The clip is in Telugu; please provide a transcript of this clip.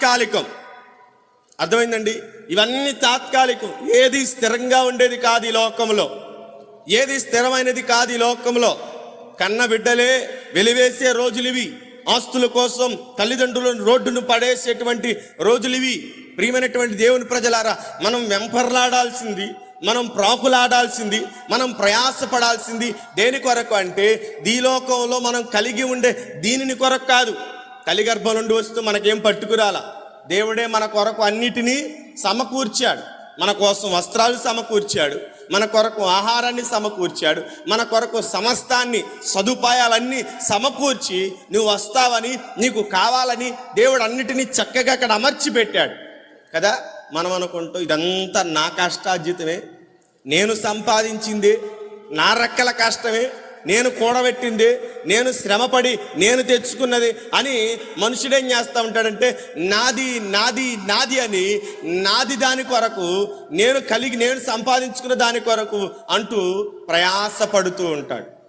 తాత్కాలికం. అర్థమైందండి? ఇవన్నీ తాత్కాలికం. ఏది స్థిరంగా ఉండేది కాదు ఈ లోకంలో. ఏది స్థిరమైనది కాదు ఈ లోకంలో. కన్న బిడ్డలే వెలివేసే రోజులివి. ఆస్తుల కోసం తల్లిదండ్రులను రోడ్డును పడేసేటువంటి రోజులు ఇవి ప్రియమైనటువంటి దేవుని ప్రజలారా మనం వెంపర్లాడాల్సింది మనం ప్రాకులాడాల్సింది మనం ప్రయాసపడాల్సింది దేని కొరకు అంటే ఈ లోకంలో మనం కలిగి ఉండే దీనిని కొరకు కాదు. కలిగర్భం నుండి వస్తూ మనకేం పట్టుకురాలా? దేవుడే మన కొరకు అన్నిటినీ సమకూర్చాడు. మన కోసం వస్త్రాలు సమకూర్చాడు. మన కొరకు ఆహారాన్ని సమకూర్చాడు. మన కొరకు సమస్తాన్ని సదుపాయాలన్నీ సమకూర్చి నువ్వు వస్తావని నీకు కావాలని దేవుడు అన్నిటినీ చక్కగా అక్కడ అమర్చి పెట్టాడు కదా? మనం అనుకుంటూ ఇదంతా నా కష్టార్జితమే. నేను సంపాదించింది నా రెక్కల కష్టమే. నేను కూడబెట్టింది నేను శ్రమపడి నేను తెచ్చుకున్నది అని మనుషుడేం చేస్తూ ఉంటాడంటే నాది నాది నాది అని నాది దాని కొరకు నేను కలిగి నేను సంపాదించుకున్న దాని కొరకు అంటూ ప్రయాసపడుతూ ఉంటాడు.